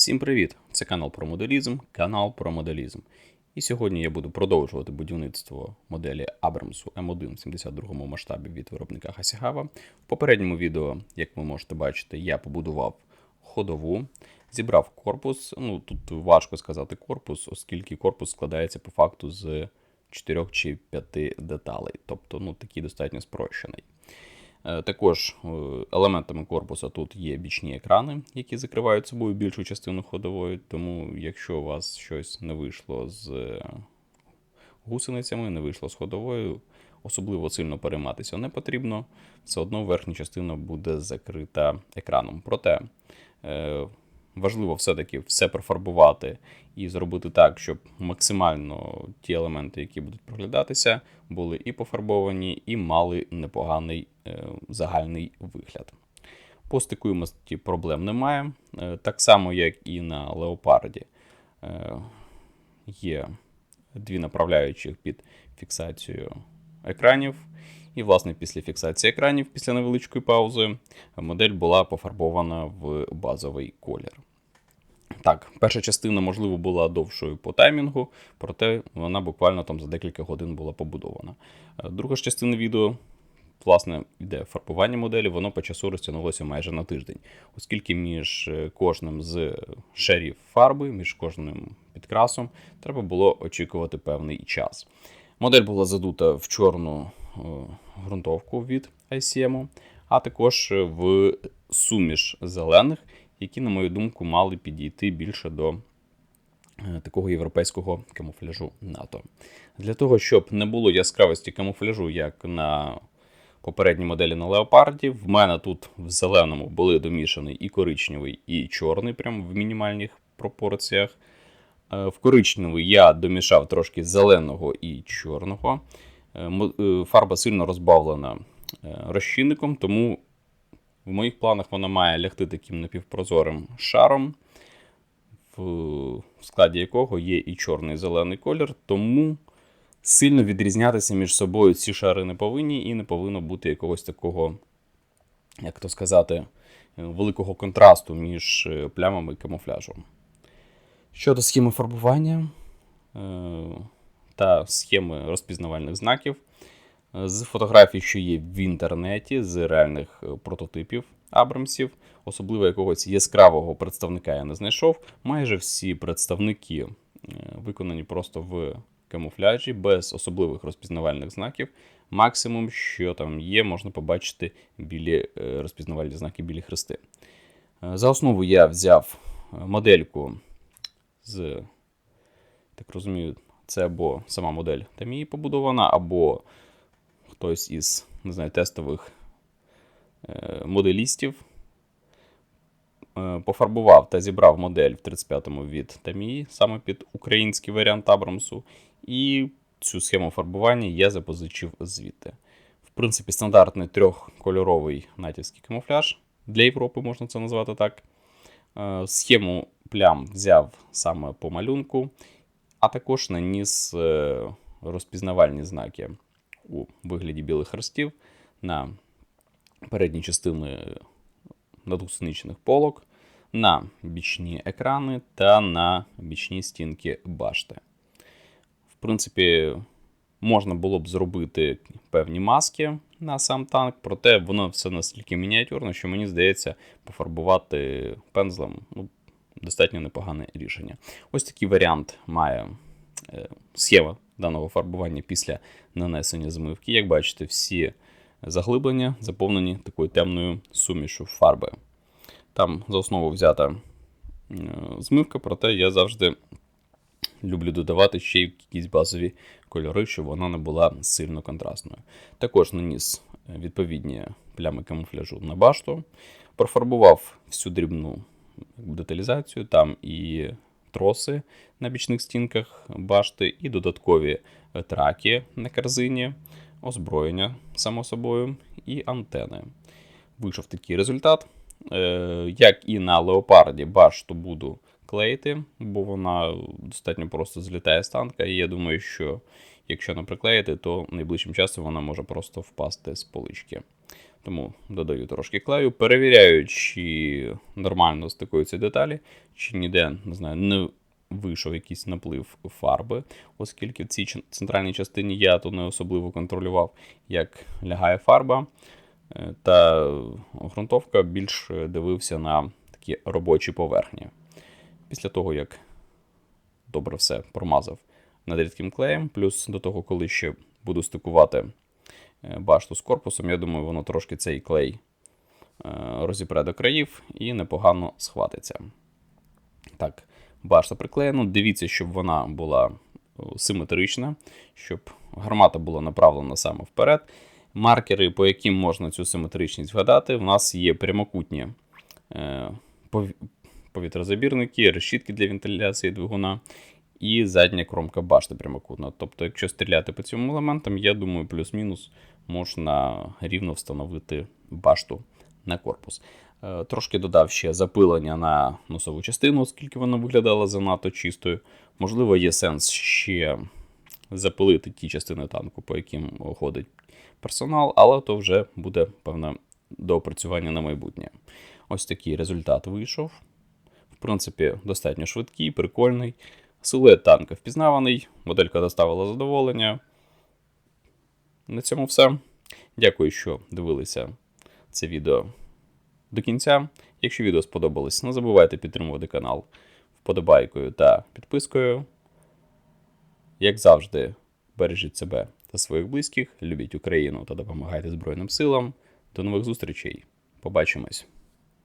Всім привіт! Це канал про моделізм, канал про моделізм. І сьогодні я буду продовжувати будівництво моделі Абрамсу М1 в 72 масштабі від виробника Hasihava. В попередньому відео, як ви можете бачити, я побудував ходову, зібрав корпус. Ну тут важко сказати корпус, оскільки корпус складається по факту з 4 чи 5 деталей, тобто ну, такий достатньо спрощений. Е, Також е, елементами корпуса тут є бічні екрани, які закривають собою більшу частину ходової. Тому, якщо у вас щось не вийшло з е, гусеницями, не вийшло з ходовою, особливо сильно перейматися не потрібно. Все одно верхня частина буде закрита екраном. Проте важливо все-таки все профарбувати і зробити так, щоб максимально ті елементи, які будуть проглядатися, були і пофарбовані, і мали непоганий е, загальний вигляд. По стикуємості проблем немає. Е, Так само, як і на леопарді, е, є дві направляючих під фіксацію екранів. І, власне, після фіксації екранів, після невеличкої паузи, модель була пофарбована в базовий колір. Так, перша частина, можливо, була довшою по таймінгу, проте вона буквально там за декілька годин була побудована. Е, Друга ж частина відео, власне, йде фарбування моделі, воно по часу розтягнулося майже на тиждень, оскільки між е, кожним з шарів фарби, між кожним підкрасом, треба було очікувати певний час. Модель була задута в чорну е, ґрунтовку від ICM, а також в суміш зелених, які, на мою думку, мали підійти більше до е, такого європейського камуфляжу НАТО. Для того, щоб не було яскравості камуфляжу, як на попередній моделі на леопарді, в мене тут в зеленому були домішаний і коричневий, і чорний, прямо в мінімальних пропорціях. Е, В коричневий я домішав трошки зеленого і чорного. Е, Фарба сильно розбавлена розчинником, тому в моїх планах вона має лягти таким напівпрозорим шаром, в складі якого є і чорний і зелений колір, тому сильно відрізнятися між собою ці шари не повинні, і не повинно бути якогось такого, як то сказати, е, великого контрасту між е, плямами камуфляжу. Щодо схеми фарбування е, та схеми розпізнавальних знаків, з фотографій, що є в інтернеті, з реальних е, прототипів Абрамсів, особливо якогось яскравого представника я не знайшов. Майже всі представники е, виконані просто в камуфляжі, без особливих розпізнавальних знаків. Максимум, що там є, можна побачити білі е, розпізнавальні знаки, білі хрести. За основу я взяв модельку з, так розумію, це або сама модель Тамії побудована, або хтось із не знаю, тестових е, моделістів е, пофарбував та зібрав модель в 35-му від Тамії, саме під український варіант Абрамсу. І цю схему фарбування я запозичив звідти. В принципі, стандартний трьохкольоровий натівський камуфляж для Європи, можна це назвати так. Е, Схему плям взяв саме по малюнку, а також наніс розпізнавальні знаки у вигляді білих хрестів на передні частини надгусеничних полок, на бічні екрани та на бічні стінки башти. В принципі, можна було б зробити певні маски на сам танк, проте воно все настільки мініатюрно, що мені здається, пофарбувати пензлем ну, достатньо непогане рішення. Ось такий варіант має схема даного фарбування після нанесення змивки. Як бачите, всі заглиблення заповнені такою темною сумішу фарби. Там за основу взята е, змивка, проте я завжди люблю додавати ще й якісь базові кольори, щоб вона не була сильно контрастною. Також наніс е, відповідні плями камуфляжу на башту, профарбував всю дрібну деталізацію, там і троси на бічних стінках башти, і додаткові е, траки на корзині, озброєння, само собою, і антени. Вийшов такий результат. Е, Як і на леопарді, башту буду клеїти, бо вона достатньо просто злітає з танка. І я думаю, що якщо не приклеїти, то найближчим часом вона може просто впасти з полички. Тому додаю трошки клею, перевіряю, чи нормально стикуються деталі, чи ніде не знаю, не вийшов якийсь наплив фарби, оскільки в цій центральній частині я то не особливо контролював, як лягає фарба. Е, Та ґрунтовка більш дивився на такі робочі поверхні. Після того, як добре все промазав над рідким клеєм, плюс до того, коли ще буду стикувати е, башту з корпусом, я думаю, воно трошки цей клей е, розіпре до країв і непогано схватиться. Так, башта приклеєна. Дивіться, щоб вона була о, симетрична, щоб гармата була направлена саме вперед. Маркери, по яким можна цю симетричність вгадати, в нас є прямокутні е, повітрозабірники, решітки для вентиляції двигуна і задня кромка башти прямокутна. Тобто, якщо стріляти по цим елементам, я думаю, плюс-мінус можна рівно встановити башту на корпус. Е, Трошки додав ще запилення на носову частину, оскільки вона виглядала занадто чистою. Можливо, є сенс ще запилити ті частини танку, по яким ходить персонал, але то вже буде певне доопрацювання на майбутнє. Ось такий результат вийшов. Принципі, достатньо швидкий, прикольний. Силует танка впізнаваний, моделька доставила задоволення. На цьому все. Дякую, що дивилися це відео до кінця. Якщо відео сподобалось, не забувайте підтримувати канал вподобайкою та підпискою. Як завжди, бережіть себе та своїх близьких, любіть Україну та допомагайте Збройним силам. До нових зустрічей. Побачимось!